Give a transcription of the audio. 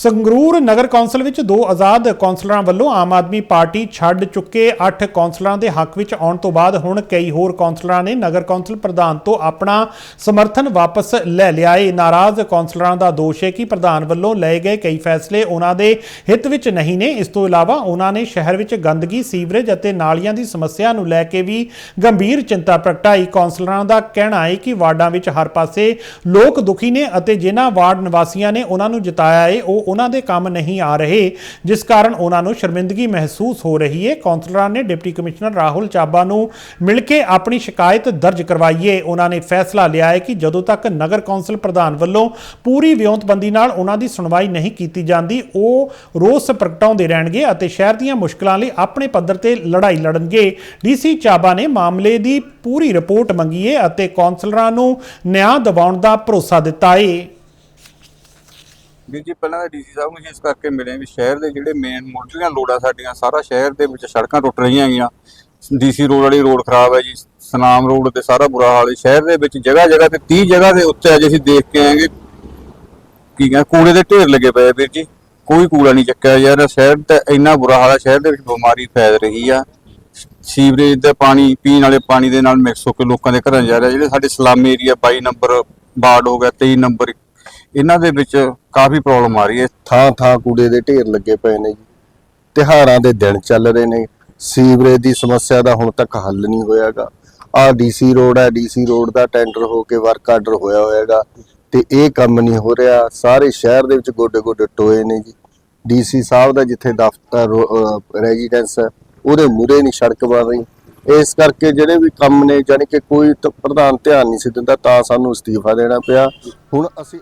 ਸੰਗਰੂਰ ਨਗਰ council ਵਿੱਚ ਦੋ ਆਜ਼ਾਦ ਕੌਂਸਲਰਾਂ ਵੱਲੋਂ ਆਮ ਆਦਮੀ ਪਾਰਟੀ ਛੱਡ ਚੁੱਕੇ 8 ਕੌਂਸਲਰਾਂ ਦੇ ਹੱਕ ਵਿੱਚ ਆਉਣ ਤੋਂ ਬਾਅਦ ਹੁਣ ਕਈ ਹੋਰ ਕੌਂਸਲਰਾਂ ਨੇ ਨਗਰ ਕੌਂਸਲ ਪ੍ਰਧਾਨ ਤੋਂ ਆਪਣਾ ਸਮਰਥਨ ਵਾਪਸ ਲੈ ਲਿਆ ਏ। ਨਾਰਾਜ਼ ਕੌਂਸਲਰਾਂ ਦਾ ਦੋਸ਼ ਹੈ ਕਿ ਪ੍ਰਧਾਨ ਵੱਲੋਂ ਲਏ ਗਏ ਕਈ ਫੈਸਲੇ ਉਹਨਾਂ ਦੇ ਹਿੱਤ ਵਿੱਚ ਨਹੀਂ ਨੇ। ਇਸ ਤੋਂ ਇਲਾਵਾ ਉਹਨਾਂ ਨੇ ਸ਼ਹਿਰ ਵਿੱਚ ਗੰਦਗੀ, ਸੀਵਰੇਜ ਅਤੇ ਨਾਲੀਆਂ ਦੀ ਸਮੱਸਿਆ ਨੂੰ ਲੈ ਕੇ ਵੀ ਗੰਭੀਰ ਚਿੰਤਾ ਪ੍ਰਗਟਾਈ। ਕੌਂਸਲਰਾਂ ਦਾ ਕਹਿਣਾ ਹੈ ਕਿ ਵਾਰਡਾਂ ਵਿੱਚ ਹਰ ਪਾਸੇ ਲੋਕ ਦੁਖੀ ਨੇ ਅਤੇ ਜਿਨ੍ਹਾਂ ਵਾਰਡ ਨਿਵਾਸੀਆਂ ਨੇ ਉਹਨਾਂ ਨੂੰ ਜਿਤਾਇਆ ਹੈ ਉਹ ਉਹਨਾਂ ਦੇ ਕੰਮ ਨਹੀਂ ਆ ਰਹੇ, ਜਿਸ ਕਾਰਨ ਉਹਨਾਂ ਨੂੰ ਸ਼ਰਮਿੰਦਗੀ ਮਹਿਸੂਸ ਹੋ ਰਹੀ ਹੈ। ਕੌਂਸਲਰਾਂ ਨੇ ਡਿਪਟੀ ਕਮਿਸ਼ਨਰ ਰਾਹੁਲ ਚਾਬਾ ਨੂੰ ਮਿਲ ਕੇ ਆਪਣੀ ਸ਼ਿਕਾਇਤ ਦਰਜ ਕਰਵਾਈ ਹੈ। ਉਹਨਾਂ ਨੇ ਫੈਸਲਾ ਲਿਆ ਹੈ ਕਿ ਜਦੋਂ ਤੱਕ ਨਗਰ ਕੌਂਸਲ ਪ੍ਰਧਾਨ ਵੱਲੋਂ ਪੂਰੀ ਵਿਉਂਤਬੰਦੀ ਨਾਲ ਉਹਨਾਂ ਦੀ ਸੁਣਵਾਈ ਨਹੀਂ ਕੀਤੀ ਜਾਂਦੀ, ਉਹ ਰੋਸ ਪ੍ਰਗਟਾਉਂਦੇ ਰਹਿਣਗੇ ਅਤੇ ਸ਼ਹਿਰ ਦੀਆਂ ਮੁਸ਼ਕਲਾਂ ਲਈ ਆਪਣੇ ਪੱਧਰ ਤੇ ਲੜਾਈ ਲੜਨਗੇ। ਡੀਸੀ ਚਾਬਾ ਨੇ ਮਾਮਲੇ ਦੀ ਪੂਰੀ ਰਿਪੋਰਟ ਮੰਗੀ ਹੈ ਅਤੇ ਕੌਂਸਲਰਾਂ ਨੂੰ ਨਿਆਂ ਦਿਵਾਉਣ ਦਾ ਭਰੋਸਾ ਦਿੱਤਾ ਹੈ। ਵੀਰ ਜੀ, ਪਹਿਲਾਂ ਤਾਂ ਡੀਸੀ ਸਾਹਿਬ ਨੂੰ ਇਸ ਕਰਕੇ ਮਿਲੇ ਵੀ ਸ਼ਹਿਰ ਦੇ ਜਿਹੜੇ ਮੇਨ ਮੁੱਢਲੀਆਂ ਲੋੜਾਂ ਸਾਡੀਆਂ, ਸਾਰਾ ਸ਼ਹਿਰ ਦੇ ਵਿੱਚ ਸੜਕਾਂ ਟੁੱਟ ਰਹੀਆਂ ਹੈਗੀਆਂ। ਡੀਸੀ ਰੋਡ ਵਾਲੀ ਰੋਡ ਖਰਾਬ ਹੈ ਜੀ, ਸਨਾਮ ਰੋਡ ਤੇ ਸਾਰਾ ਬੁਰਾ ਹਾਲ ਹੈ। ਸ਼ਹਿਰ ਦੇ ਵਿੱਚ ਜਗ੍ਹਾ ਜਗ੍ਹਾ ਤੇ 30 ਜਗ੍ਹਾ ਦੇ ਉੱਤੇ ਅੱਜ ਅਸੀਂ ਦੇਖ ਕੇ ਆਏਗੇ ਕੀ ਕਹਿੰਦੇ, ਕੂੜੇ ਦੇ ਢੇਰ ਲੱਗੇ ਪਏ ਵੀਰ ਜੀ। ਕੋਈ ਕੂੜਾ ਨਹੀਂ ਚੱਕਿਆ ਯਾਰ ਸ਼ਹਿਰ ਤੇ ਇੰਨਾ ਬੁਰਾ ਹਾਲ ਹੈ, ਸ਼ਹਿਰ ਦੇ ਵਿੱਚ ਬਿਮਾਰੀ ਫੈਲ ਰਹੀ ਆ। ਸੀਵਰੇਜ ਦਾ ਪਾਣੀ, ਪੀਣ ਵਾਲੇ ਪਾਣੀ ਦੇ ਨਾਲ ਮਿਕਸ ਹੋ ਕੇ ਲੋਕਾਂ ਦੇ ਘਰਾਂ ਜਾ ਰਿਹਾ। ਜਿਹੜੇ ਸਾਡੇ ਸਲਾਮੀ ਏਰੀਆ 22 ਨੰਬਰ ਵਾਰਡ ਹੋ ਗਿਆ 23 ਨੰਬਰ ਇਹਨਾਂ ਦੇ ਵਿੱਚ ਕਾਫੀ ਪ੍ਰੋਬਲਮ ਆ ਰਹੀ ਹੈ। ਥਾਂ ਥਾਂ ਕੂੜੇ ਦੇ ਢੇਰ ਲੱਗੇ ਪਏ ਨੇ ਜੀ। ਤਿਹਾਰਾਂ ਦੇ ਦਿਨ ਚੱਲ ਰਹੇ ਨੇ। ਸੀਵਰੇਜ ਦੀ ਸਮੱਸਿਆ ਦਾ ਹੁਣ ਤੱਕ ਹੱਲ ਨਹੀਂ ਹੋਇਆਗਾ। ਆ ਡੀਸੀ ਰੋਡ ਹੈ ਡੀਸੀ ਰੋਡ ਦਾ ਟੈਂਡਰ ਹੋ ਕੇ ਵਰਕ ਆਰਡਰ ਹੋਇਆ ਹੋਇਆਗਾ ਤੇ ਇਹ ਕੰਮ ਨਹੀਂ ਹੋ ਰਿਹਾ। ਸਾਰੇ ਸ਼ਹਿਰ ਦੇ ਵਿੱਚ ਗੋਡੇ ਗੋਡੇ ਟੋਏ ਨੇ ਜੀ। ਡੀਸੀ ਸਾਹਿਬ ਦਾ ਜਿੱਥੇ ਦਫ਼ਤਰ ਰੈਜ਼ੀਡੈਂਸ ਹੈ ਉਹਦੇ ਮੂਰੇ ਨਹੀਂ ਸੜਕ ਬਣ ਰਹੀ। ਇਸ ਕਰਕੇ ਜਿਹੜੇ ਵੀ ਕੰਮ ਨੇ ਜਾਨੀ ਕਿ ਕੋਈ ਪ੍ਰਧਾਨ ਧਿਆਨ ਨਹੀਂ ਸੀ ਦਿੰਦਾ, ਤਾਂ ਸਾਨੂੰ ਅਸਤੀਫਾ ਦੇਣਾ ਪਿਆ। ਹੁਣ ਅਸੀਂ